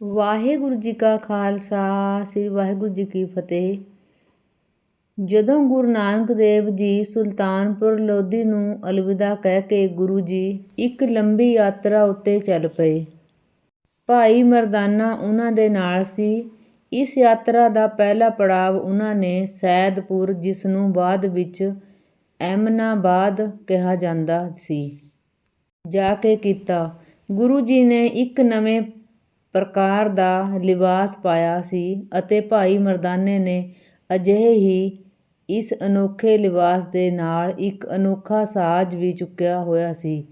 ਵਾਹਿਗੁਰੂ ਜੀ ਕਾ ਖਾਲਸਾ, ਸ੍ਰੀ ਵਾਹਿਗੁਰੂ ਜੀ ਕੀ ਫਤਿਹ। ਜਦੋਂ ਗੁਰੂ ਨਾਨਕ ਦੇਵ ਜੀ ਸੁਲਤਾਨਪੁਰ ਲੋਧੀ ਨੂੰ ਅਲਵਿਦਾ ਕਹਿ ਕੇ ਗੁਰੂ ਜੀ, ਇੱਕ ਲੰਬੀ ਯਾਤਰਾ ਉੱਤੇ ਚੱਲ ਪਏ। ਭਾਈ ਮਰਦਾਨਾ ਉਹਨਾਂ ਦੇ ਨਾਲ ਸੀ। ਇਸ ਯਾਤਰਾ ਦਾ ਪਹਿਲਾ ਪੜਾਵ ਉਹਨਾਂ ਨੇ ਸੈਦਪੁਰ, ਜਿਸ ਨੂੰ ਬਾਅਦ ਵਿੱਚ ਐਮਨਾਬਾਦ ਕਿਹਾ ਜਾਂਦਾ ਸੀ, ਜਾ ਕੇ ਕੀਤਾ। ਗੁਰੂ ਜੀ ਨੇ ਇੱਕ ਨਵੇਂ ਪ੍ਰਕਾਰ ਦਾ ਲਿਬਾਸ ਪਾਇਆ ਸੀ ਅਤੇ ਭਾਈ ਮਰਦਾਨੇ ਨੇ ਅਜਿਹੇ ਹੀ ਇਸ ਅਨੋਖੇ ਲਿਬਾਸ ਦੇ ਨਾਲ ਇੱਕ ਅਨੋਖਾ ਸਾਜ਼ ਵੀ ਚੁੱਕਿਆ ਹੋਇਆ ਸੀ।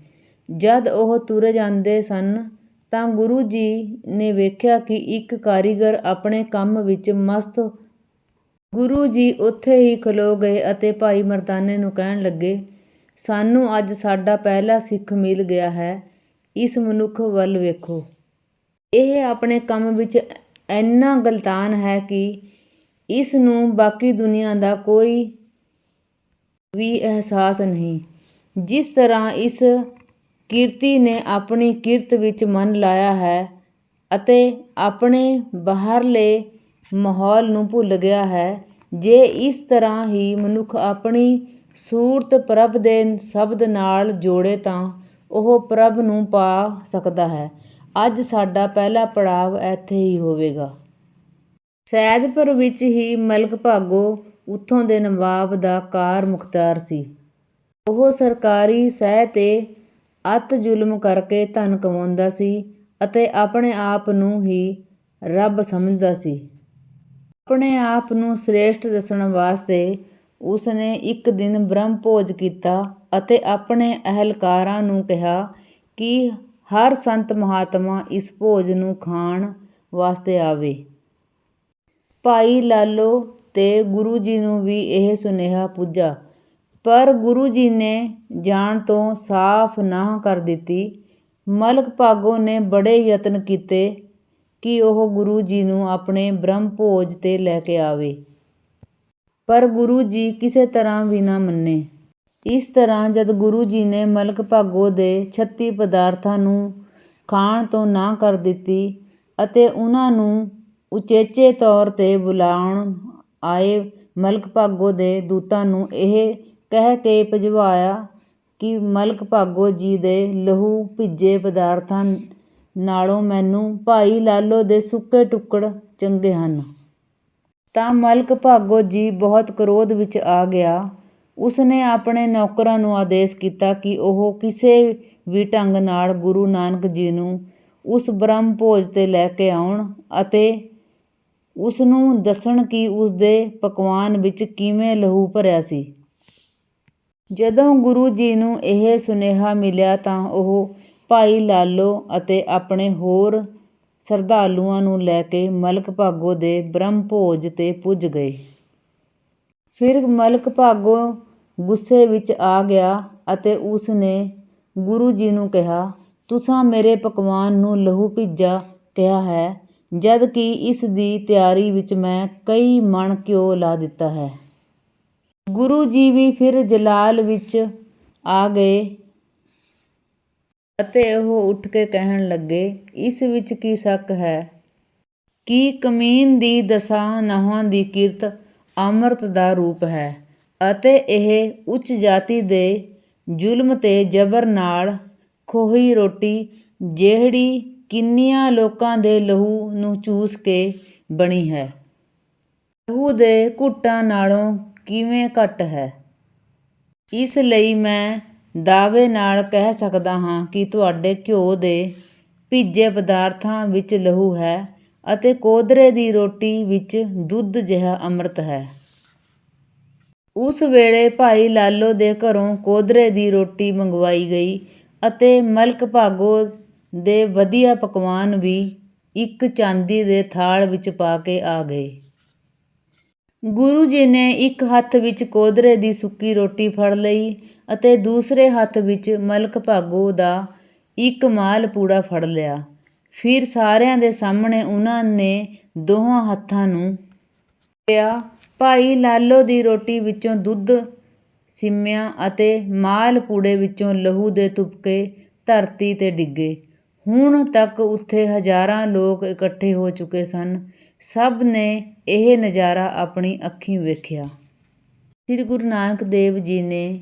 ਜਦ ਉਹ ਤੁਰ ਜਾਂਦੇ ਸਨ ਤਾਂ ਗੁਰੂ ਜੀ ਨੇ ਵੇਖਿਆ ਕਿ ਇੱਕ ਕਾਰੀਗਰ ਆਪਣੇ ਕੰਮ ਵਿੱਚ ਮਸਤ ਗੁਰੂ ਜੀ ਉੱਥੇ ਹੀ ਖਲੋ ਗਏ ਅਤੇ ਭਾਈ ਮਰਦਾਨੇ ਨੂੰ ਕਹਿਣ ਲੱਗੇ, ਸਾਨੂੰ ਅੱਜ ਸਾਡਾ ਪਹਿਲਾ ਸਿੱਖ ਮਿਲ ਗਿਆ ਹੈ, ਇਸ ਮਨੁੱਖ ਵੱਲ ਵੇਖੋ। ਇਹ ਆਪਣੇ ਕੰਮ ਵਿੱਚ ਇੰਨਾ ਗਲਤਾਨ ਹੈ ਕਿ ਇਸ ਨੂੰ ਬਾਕੀ ਦੁਨੀਆ ਦਾ ਕੋਈ ਵੀ ਅਹਿਸਾਸ ਨਹੀਂ। ਜਿਸ ਤਰ੍ਹਾਂ ਇਸ ਕਿਰਤੀ ਨੇ ਆਪਣੀ ਕਿਰਤ ਵਿੱਚ ਮਨ ਲਾਇਆ ਹੈ ਅਤੇ ਆਪਣੇ ਬਾਹਰਲੇ ਮਾਹੌਲ ਨੂੰ ਭੁੱਲ ਗਿਆ ਹੈ, ਜੇ ਇਸ ਤਰ੍ਹਾਂ ਹੀ ਮਨੁੱਖ ਆਪਣੀ ਸੂਰਤ ਪ੍ਰਭ ਦੇ ਸ਼ਬਦ ਨਾਲ ਜੋੜੇ ਤਾਂ ਉਹ ਪ੍ਰਭ ਨੂੰ ਪਾ ਸਕਦਾ ਹੈ। ਅੱਜ ਸਾਡਾ ਪਹਿਲਾ ਪੜਾਵ ਇੱਥੇ ਹੀ ਹੋਵੇਗਾ। ਸੈਦਪੁਰ ਵਿੱਚ ਹੀ ਮਲਕ ਭਾਗੋ ਉੱਥੋਂ ਦੇ ਨਵਾਬ ਦਾ ਕਾਰ ਮੁਖਤਾਰ ਸੀ। ਉਹ ਸਰਕਾਰੀ ਸਹਿ ਤੇ ਅਤ ਜ਼ੁਲਮ ਕਰਕੇ ਧਨ ਕਮਾਉਂਦਾ ਸੀ ਅਤੇ ਆਪਣੇ ਆਪ ਨੂੰ ਹੀ ਰੱਬ ਸਮਝਦਾ ਸੀ। ਆਪਣੇ ਆਪ ਨੂੰ ਸ੍ਰੇਸ਼ਟ ਦੱਸਣ ਵਾਸਤੇ ਉਸਨੇ ਇੱਕ ਦਿਨ ਬ੍ਰਹਮ ਭੋਜ ਕੀਤਾ ਅਤੇ ਆਪਣੇ ਅਹਲਕਾਰਾਂ ਨੂੰ ਕਿਹਾ ਕਿ ਹਰ ਸੰਤ ਮਹਾਤਮਾ ਇਸ ਭੋਜ ਨੂੰ ਖਾਣ ਵਾਸਤੇ ਆਵੇ। ਭਾਈ ਲਾਲੋ ਤੇ ਗੁਰੂ ਜੀ ਨੂੰ ਵੀ ਇਹ ਸੁਨੇਹਾ ਪੁੱਜਾ। ਪਰ ਗੁਰੂ ਜੀ ਨੇ ਜਾਣ ਤੋਂ ਸਾਫ਼ ਨਾ ਕਰ ਦਿੱਤੀ। ਮਲਕ ਭਾਗੋ ਨੇ ਬੜੇ ਯਤਨ ਕੀਤੇ ਕਿ ਉਹ ਗੁਰੂ ਜੀ ਨੂੰ ਆਪਣੇ ਬ੍ਰਹਮ ਭੋਜ ਤੇ ਲੈ ਕੇ ਆਵੇ। ਪਰ ਗੁਰੂ ਜੀ ਕਿਸੇ ਤਰ੍ਹਾਂ ਵੀ ਨਾ ਮੰਨੇ। ਇਸ ਤਰ੍ਹਾਂ ਜਦ ਗੁਰੂ ਜੀ ਨੇ ਮਲਕ ਭਾਗੋ ਦੇ 36 ਪਦਾਰਥਾਂ ਨੂੰ ਖਾਣ ਤੋਂ ਨਾ ਕਰ ਦਿੱਤੀ ਅਤੇ ਉਹਨਾਂ ਨੂੰ ਉਚੇਚੇ ਤੌਰ ਤੇ ਬੁਲਾਉਣ ਆਏ, ਮਲਕ ਭਾਗੋ ਦੇ ਦੂਤਾਂ ਨੂੰ ਇਹ ਕਹਿ ਕੇ ਭਜਵਾਇਆ ਕਿ ਮਲਕ ਭਾਗੋ ਜੀ ਦੇ ਲਹੂ ਭਿੱਜੇ ਪਦਾਰਥਾਂ ਨਾਲੋਂ ਮੈਨੂੰ ਭਾਈ ਲਾਲੋ ਦੇ ਸੁੱਕੇ ਟੁਕੜ ਚੰਗੇ ਹਨ। ਤਾਂ ਮਲਕ ਭਾਗੋ ਜੀ ਬਹੁਤ ਕ੍ਰੋਧ ਵਿੱਚ ਆ ਗਿਆ। ਉਸਨੇ ਆਪਣੇ ਨੌਕਰਾਂ ਨੂੰ ਆਦੇਸ਼ ਕੀਤਾ ਕਿ ਉਹ ਕਿਸੇ ਵੀ ਢੰਗ ਨਾਲ ਗੁਰੂ ਨਾਨਕ ਜੀ ਨੂੰ ਉਸ ਬ੍ਰਹਮ ਭੋਜ ਤੇ ਲੈ ਕੇ ਆਉਣ ਅਤੇ ਉਸ ਨੂੰ ਦੱਸਣ ਕਿ ਉਸ ਦੇ ਪਕਵਾਨ ਵਿੱਚ ਕਿਵੇਂ ਲਹੂ ਭਰਿਆ ਸੀ। ਜਦੋਂ ਗੁਰੂ ਜੀ ਨੂੰ ਇਹ ਸੁਨੇਹਾ ਮਿਲਿਆ ਤਾਂ ਉਹ ਭਾਈ ਲਾਲੋ ਅਤੇ ਆਪਣੇ ਹੋਰ ਸਰਧਾਲੂਆਂ ਨੂੰ ਲੈ ਕੇ ਮਲਕ ਭਾਗੋ ਦੇ ਬ੍ਰਹਮ ਭੋਜ ਤੇ ਪੁੱਜ ਗਏ। ਫਿਰ ਮਲਕ ਭਾਗੋ ਗੁੱਸੇ ਵਿੱਚ ਆ ਗਿਆ ਅਤੇ ਉਸ ਨੇ ਗੁਰੂ ਜੀ ਨੂੰ ਕਿਹਾ, ਤੁਸਾਂ ਮੇਰੇ ਪਕਵਾਨ ਨੂੰ ਲਹੂ ਭਿੱਜਾ ਕਿਹਾ ਹੈ ਜਦ ਕਿ ਇਸ ਦੀ ਤਿਆਰੀ ਵਿੱਚ ਮੈਂ ਕਈ ਮਣ ਘਿਓ ਲਾ ਦਿੱਤਾ ਹੈ ਗੁਰੂ ਜੀ ਵੀ ਫਿਰ ਜਲਾਲ ਵਿੱਚ ਆ ਗਏ ਅਤੇ ਉਹ ਉੱਠ ਕੇ ਕਹਿਣ ਲੱਗੇ, ਇਸ ਵਿੱਚ ਕੀ ਸ਼ੱਕ ਹੈ? ਕਿ ਕਮੀਨ ਦੀ ਦਸਾਂ ਨਹਾਂ ਦੀ ਕਿਰਤ ਅੰਮ੍ਰਿਤ ਦਾ ਰੂਪ ਹੈ? ਅਤੇ ਇਹ ਉੱਚ ਜਾਤੀ ਦੇ ਜ਼ੁਲਮ ਤੇ ਜ਼ਬਰ ਨਾਲ ਖੋਹੀ ਰੋਟੀ ਜਿਹੜੀ ਕਿੰਨੀਆਂ ਲੋਕਾਂ ਦੇ ਲਹੂ ਨੂੰ ਚੂਸ ਕੇ ਬਣੀ ਹੈ। ਲਹੂ ਦੇ ਘੁੱਟਾਂ ਨਾਲੋਂ ਕਿਵੇਂ ਘੱਟ ਹੈ? ਇਸ ਲਈ ਮੈਂ ਦਾਅਵੇ ਨਾਲ ਕਹਿ ਸਕਦਾ ਹਾਂ ਕਿ ਤੁਹਾਡੇ ਘਿਓ ਦੇ ਭਿੱਜੇ ਪਦਾਰਥਾਂ ਵਿੱਚ ਲਹੂ ਹੈ ਅਤੇ ਕੋਦਰੇ ਦੀ ਰੋਟੀ ਵਿੱਚ ਦੁੱਧ ਜਿਹਾ ਅੰਮ੍ਰਿਤ ਹੈ। ਉਸ ਵੇਲੇ ਭਾਈ ਲਾਲੋ ਦੇ ਘਰੋਂ ਕੋਦਰੇ ਦੀ ਰੋਟੀ ਮੰਗਵਾਈ ਗਈ ਅਤੇ ਮਲਕ ਭਾਗੋ ਦੇ ਵਧੀਆ ਪਕਵਾਨ ਵੀ ਇੱਕ ਚਾਂਦੀ ਦੇ ਥਾਲ ਵਿੱਚ ਪਾ ਕੇ ਆ ਗਏ। ਗੁਰੂ ਜੀ ਨੇ ਇੱਕ ਹੱਥ ਵਿੱਚ ਕੋਦਰੇ ਦੀ ਸੁੱਕੀ ਰੋਟੀ ਫੜ ਲਈ ਅਤੇ ਦੂਸਰੇ ਹੱਥ ਵਿੱਚ ਮਲਕ ਭਾਗੋ ਦਾ ਇੱਕ ਮਾਲ ਪੂੜਾ ਫੜ ਲਿਆ। ਫਿਰ ਸਾਰਿਆਂ ਦੇ ਸਾਹਮਣੇ ਉਹਨਾਂ ਨੇ ਦੋਹਾਂ ਹੱਥਾਂ ਨੂੰ ਕਿਹਾ ਭਾਈ ਲਾਲੋ ਦੀ ਰੋਟੀ ਵਿੱਚੋਂ ਦੁੱਧ ਸਿੰਮਿਆ ਅਤੇ ਮਾਲ ਪੂੜੇ ਵਿੱਚੋਂ ਲਹੂ ਦੇ ਤੁਪਕੇ ਧਰਤੀ ਤੇ ਡਿੱਗੇ। ਹੁਣ ਤੱਕ ਉੱਥੇ ਹਜ਼ਾਰਾਂ ਲੋਕ ਇਕੱਠੇ ਹੋ ਚੁੱਕੇ ਸਨ। ਸਭ ਨੇ ਇਹ ਨਜ਼ਾਰਾ ਆਪਣੀ ਅੱਖੀਂ ਵੇਖਿਆ। ਸ੍ਰੀ ਗੁਰੂ ਨਾਨਕ ਦੇਵ ਜੀ ਨੇ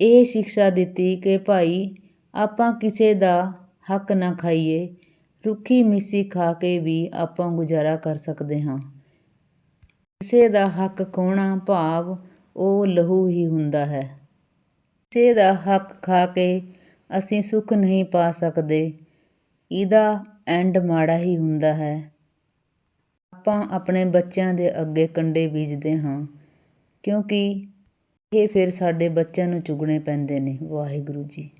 ਇਹ ਸਿੱਖਿਆ ਦਿੱਤੀ ਕਿ ਭਾਈ, ਆਪਾਂ ਕਿਸੇ ਦਾ ਹੱਕ ਨਾ ਖਾਈਏ। ਰੁੱਖੀ ਮਿੱਸੀ ਖਾ ਕੇ ਵੀ ਆਪਾਂ ਗੁਜ਼ਾਰਾ ਕਰ ਸਕਦੇ ਹਾਂ। ਕਿਸੇ ਦਾ ਹੱਕ ਖੋਣਾ ਭਾਵ, ਉਹ ਲਹੂ ਹੀ ਹੁੰਦਾ ਹੈ। ਕਿਸੇ ਦਾ ਹੱਕ ਖਾ ਕੇ ਅਸੀਂ ਸੁੱਖ ਨਹੀਂ ਪਾ ਸਕਦੇ, ਇਹਦਾ ਐਂਡ ਮਾੜਾ ਹੀ ਹੁੰਦਾ ਹੈ। ਆਪਾਂ ਆਪਣੇ ਬੱਚਿਆਂ ਦੇ ਅੱਗੇ ਕੰਡੇ ਬੀਜਦੇ ਹਾਂ, ਕਿਉਂਕਿ ਇਹ ਫਿਰ ਸਾਡੇ ਬੱਚਿਆਂ ਨੂੰ ਚੁਗਣੇ ਪੈਂਦੇ ਨੇ। ਵਾਹਿਗੁਰੂ ਜੀ।